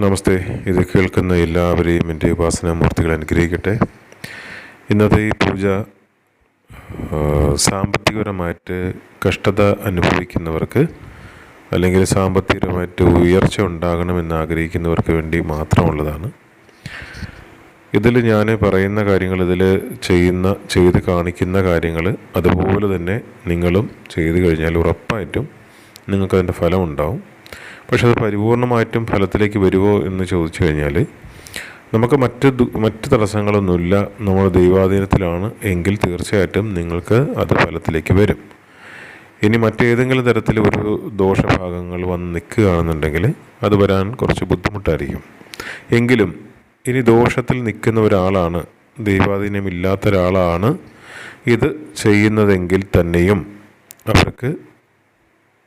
നമസ്തേ. ഇത് കേൾക്കുന്ന എല്ലാവരെയും എന്റെ ഉപാസനാമൂർത്തികൾ അനുഗ്രഹിക്കട്ടെ. ഇന്നത്തെ ഈ പൂജ സാമ്പത്തികപരമായിട്ട് കഷ്ടത അനുഭവിക്കുന്നവർക്ക് അല്ലെങ്കിൽ സാമ്പത്തികപരമായിട്ട് ഉയർച്ച ഉണ്ടാകണമെന്ന് ആഗ്രഹിക്കുന്നവർക്ക് വേണ്ടി മാത്രമുള്ളതാണ്. ഇതിൽ ഞാൻ പറയുന്ന കാര്യങ്ങൾ ഇതിൽ ചെയ്യുന്ന ചെയ്ത് കാണിക്കുന്ന കാര്യങ്ങൾ അതുപോലെ തന്നെ നിങ്ങളും ചെയ്തു കഴിഞ്ഞാൽ ഉറപ്പായിട്ടും നിങ്ങൾക്കതിന്റെ ഫലം ഉണ്ടാവും. പക്ഷെ അത് പരിപൂർണമായിട്ടും ഫലത്തിലേക്ക് വരുമോ എന്ന് ചോദിച്ചു കഴിഞ്ഞാൽ നമുക്ക് മറ്റ് മറ്റ് തടസ്സങ്ങളൊന്നുമില്ല. നമ്മൾ ദൈവാധീനത്തിലാണ് എങ്കിൽ തീർച്ചയായിട്ടും നിങ്ങൾക്ക് അത് ഫലത്തിലേക്ക് വരും. ഇനി മറ്റേതെങ്കിലും തരത്തിൽ ഒരു ദോഷഭാഗങ്ങൾ വന്ന് നിൽക്കുകയാണെന്നുണ്ടെങ്കിൽ അത് വരാൻ കുറച്ച് ബുദ്ധിമുട്ടായിരിക്കും. എങ്കിലും ഇനി ദോഷത്തിൽ നിൽക്കുന്ന ഒരാളാണ് ദൈവാധീനമില്ലാത്ത ഒരാളാണ് ഇത് ചെയ്യുന്നതെങ്കിൽ തന്നെയും അവർക്ക്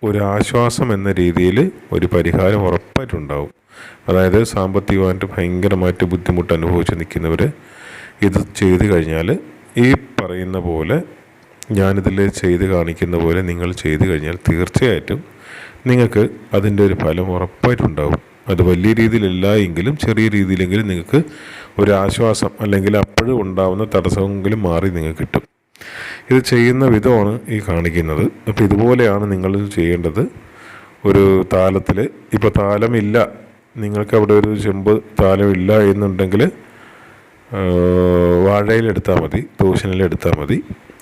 ഒരു ആശ്വാസം എന്ന രീതിയിൽ ഒരു പരിഹാരം ഉറപ്പായിട്ടുണ്ടാവും. അതായത് സാമ്പത്തികമായിട്ട് ഭയങ്കരമായിട്ട് ബുദ്ധിമുട്ട് അനുഭവിച്ച് നിൽക്കുന്നവർ ഇത് ചെയ്തു കഴിഞ്ഞാൽ ഈ പറയുന്ന പോലെ ഞാനിതിൽ ചെയ്ത് കാണിക്കുന്ന പോലെ നിങ്ങൾ ചെയ്തു കഴിഞ്ഞാൽ തീർച്ചയായിട്ടും നിങ്ങൾക്ക് അതിന്റെ ഒരു ഫലം ഉറപ്പായിട്ടുണ്ടാവും. അത് വലിയ രീതിയിലല്ല എങ്കിലും ചെറിയ രീതിയിലെങ്കിലും നിങ്ങൾക്ക് ഒരു ആശ്വാസം അല്ലെങ്കിൽ അപ്പോഴും ഉണ്ടാവുന്ന തടസ്സമെങ്കിലും മാറി നിങ്ങൾക്ക് കിട്ടും. ഇത് ചെയ്യുന്ന വിധമാണ് ഈ കാണിക്കുന്നത്. അപ്പോൾ ഇതുപോലെയാണ് നിങ്ങൾ ചെയ്യേണ്ടത്. ഒരു താലത്തിൽ ഇപ്പോൾ താലമില്ല. നിങ്ങൾക്ക് അവിടെ ഒരു ചെമ്പ് താലമില്ല എന്നുണ്ടെങ്കിൽ വാഴയിലെടുത്താൽ മതി തൂശനിലെടുത്താൽ മതി.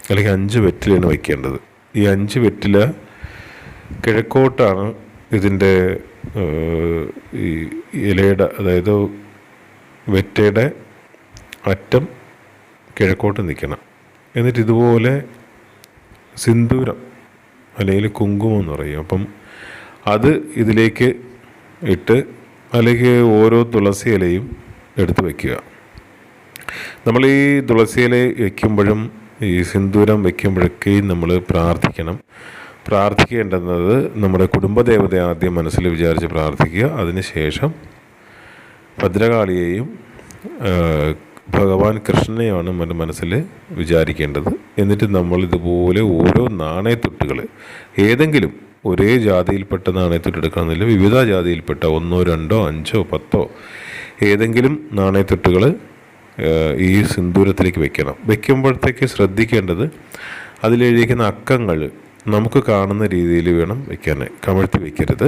അല്ലെങ്കിൽ അഞ്ച് വെറ്റിലാണ് വയ്ക്കേണ്ടത്. ഈ അഞ്ച് വെറ്റില കിഴക്കോട്ടാണ് ഇതിന്റെ ഈ ഇലയുടെ അതായത് വെറ്റയുടെ അറ്റം കിഴക്കോട്ട് നിൽക്കണം. എന്നിട്ട് ഇതുപോലെ സിന്ദൂരം അല്ലെങ്കിൽ കുങ്കുമം എന്ന് പറയും. അപ്പം അത് ഇതിലേക്ക് ഇട്ട് അല്ലെങ്കിൽ ഓരോ തുളസി ഇലയും എടുത്ത് വയ്ക്കുക നമ്മൾ ഈ തുളസി ഇല വയ്ക്കുമ്പോഴും ഈ സിന്ദൂരം വയ്ക്കുമ്പോഴൊക്കെയും നമ്മൾ പ്രാർത്ഥിക്കണം. പ്രാർത്ഥിക്കേണ്ടുന്നത് നമ്മുടെ കുടുംബദേവതയെ ആദ്യം മനസ്സിൽ വിചാരിച്ച് പ്രാർത്ഥിക്കുക. അതിനുശേഷം ഭദ്രകാളിയെയും ഭഗവാൻ കൃഷ്ണനെയാണ് നമ്മുടെ മനസ്സിൽ വിചാരിക്കേണ്ടത്. എന്നിട്ട് നമ്മൾ ഇതുപോലെ ഓരോ നാണയത്തൊട്ടുകൾ ഏതെങ്കിലും ഒരേ ജാതിയിൽപ്പെട്ട നാണയത്തൊട്ടെടുക്കണമെന്നില്ല വിവിധ ജാതിയിൽപ്പെട്ട ഒന്നോ രണ്ടോ അഞ്ചോ പത്തോ ഏതെങ്കിലും നാണയത്തൊട്ടുകൾ ഈ സിന്ദൂരത്തിലേക്ക് വെക്കണം. വെക്കുമ്പോഴത്തേക്ക് ശ്രദ്ധിക്കേണ്ടത് അതിലെഴുതിയിരിക്കുന്ന അക്കങ്ങൾ നമുക്ക് കാണുന്ന രീതിയിൽ വേണം വെക്കാൻ. കമഴ്ത്തി വെക്കരുത്.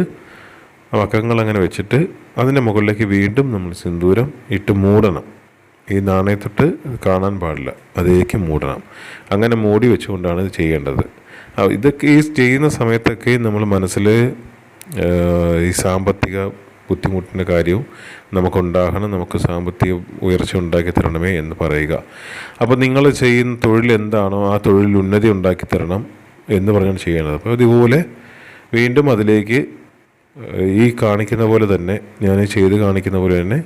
അക്കങ്ങൾ അങ്ങനെ വെച്ചിട്ട് അതിന്റെ മുകളിലേക്ക് വീണ്ടും നമ്മൾ സിന്ദൂരം ഇട്ട് മൂടണം. ഈ നാണയത്തൊട്ട് കാണാൻ പാടില്ല. അതിലേക്ക് മൂടണം. അങ്ങനെ മൂടി വെച്ചുകൊണ്ടാണ് ഇത് ചെയ്യേണ്ടത്. ഇതൊക്കെ ഈ ചെയ്യുന്ന സമയത്തൊക്കെ നമ്മൾ മനസ്സിൽ ഈ സാമ്പത്തിക ബുദ്ധിമുട്ടിന്റെ കാര്യവും നമുക്കുണ്ടാകണം. നമുക്ക് സാമ്പത്തിക ഉയർച്ച ഉണ്ടാക്കി തരണമേ എന്ന് പറയുക. അപ്പോൾ നിങ്ങൾ ചെയ്യുന്ന തൊഴിൽ എന്താണോ ആ തൊഴിൽ ഉന്നതി ഉണ്ടാക്കി തരണം എന്ന് പറഞ്ഞാണ് ചെയ്യേണ്ടത്. അപ്പോൾ ഇതുപോലെ വീണ്ടും അതിലേക്ക് ഈ കാണിക്കുന്ന പോലെ തന്നെ ഞാൻ ചെയ്ത് കാണിക്കുന്ന പോലെ തന്നെ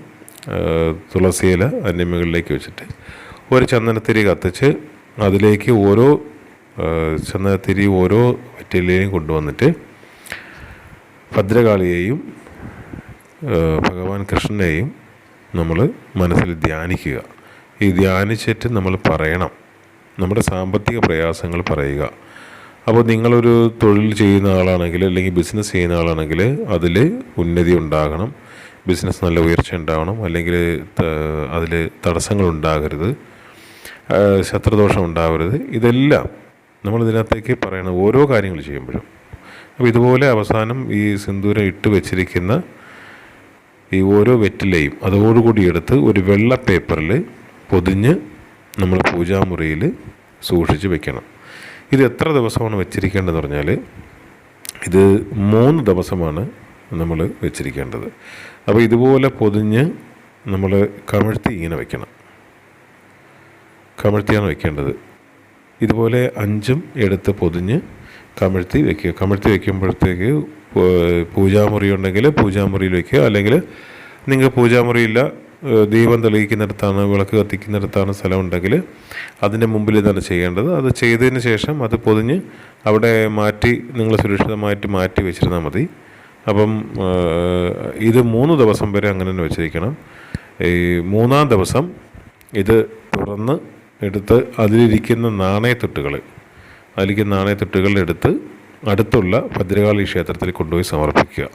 തുളസിയില അതിന്റെ മുകളിലേക്ക് വെച്ചിട്ട് ഒരു ചന്ദനത്തിരി കത്തിച്ച് അതിലേക്ക് ഓരോ ചന്ദനത്തിരി ഓരോ വറ്റിലയും കൊണ്ടുവന്നിട്ട് ഭദ്രകാളിയെയും ഭഗവാൻ കൃഷ്ണനെയും നമ്മൾ മനസ്സിൽ ധ്യാനിക്കുക. ഈ ധ്യാനിച്ചിട്ട് നമ്മൾ പറയണം. നമ്മുടെ സാമ്പത്തിക പ്രയാസങ്ങൾ പറയുക. അപ്പോൾ നിങ്ങളൊരു തൊഴിൽ ചെയ്യുന്ന ആളാണെങ്കിൽ അല്ലെങ്കിൽ ബിസിനസ് ചെയ്യുന്ന ആളാണെങ്കിൽ അതിൽ ഉന്നതി ഉണ്ടാകണം. ബിസിനസ് നല്ല ഉയർച്ച ഉണ്ടാവണം. അല്ലെങ്കിൽ അതിൽ തടസ്സങ്ങൾ ഉണ്ടാകരുത് ശത്രുദോഷം ഉണ്ടാവരുത്. ഇതെല്ലാം നമ്മൾ ഇതിനകത്തേക്ക് പറയണത് ഓരോ കാര്യങ്ങൾ ചെയ്യുമ്പോഴും. അപ്പോൾ ഇതുപോലെ അവസാനം ഈ സിന്ദൂരം ഇട്ട് വെച്ചിരിക്കുന്ന ഈ ഓരോ വെറ്റിലയും അതോടുകൂടി എടുത്ത് ഒരു വെള്ള പേപ്പറിൽ പൊതിഞ്ഞ് നമ്മൾ പൂജാമുറിയിൽ സൂക്ഷിച്ച് വെക്കണം. ഇത് എത്ര ദിവസമാണ് വെച്ചിരിക്കേണ്ടതെന്ന് പറഞ്ഞാൽ ഇത് മൂന്ന് ദിവസമാണ് നമ്മൾ വെച്ചിരിക്കേണ്ടത്. അപ്പോൾ ഇതുപോലെ പൊതിഞ്ഞ് നമ്മൾ കമഴ്ത്തി ഇങ്ങനെ വെക്കണം. കമഴ്ത്തിയാണ് വെക്കേണ്ടത്. ഇതുപോലെ അഞ്ചും എടുത്ത് പൊതിഞ്ഞ് കമഴ്ത്തി വെക്കുക. കമഴ്ത്തി വെക്കുമ്പോഴത്തേക്ക് പൂജാമുറി ഉണ്ടെങ്കിൽ പൂജാമുറിയിൽ വെക്കുക. അല്ലെങ്കിൽ നിങ്ങൾ പൂജാമുറിയില്ല ദീപം തെളിയിക്കുന്നിടത്താണ് വിളക്ക് കത്തിക്കുന്നിടത്താണ് സ്ഥലം ഉണ്ടെങ്കിൽ അതിന്റെ മുമ്പിൽ ഇതാണ് ചെയ്യേണ്ടത്. അത് ചെയ്തതിന് ശേഷം അത് പൊതിഞ്ഞ് അവിടെ മാറ്റി നിങ്ങൾ സുരക്ഷിതമായിട്ട് മാറ്റി വെച്ചിരുന്നാൽ മതി. അപ്പം ഇത് മൂന്ന് ദിവസം വരെ അങ്ങനെ തന്നെ വെച്ചിരിക്കണം. ഈ മൂന്നാം ദിവസം ഇത് തുറന്ന് എടുത്ത് അതിലിരിക്കുന്ന നാണയത്തൊട്ടുകൾ അതിലിരിക്കുന്ന നാണയത്തൊട്ടുകളെടുത്ത് അടുത്തുള്ള ഭദ്രകാളി ക്ഷേത്രത്തിൽ കൊണ്ടുപോയി സമർപ്പിക്കുക.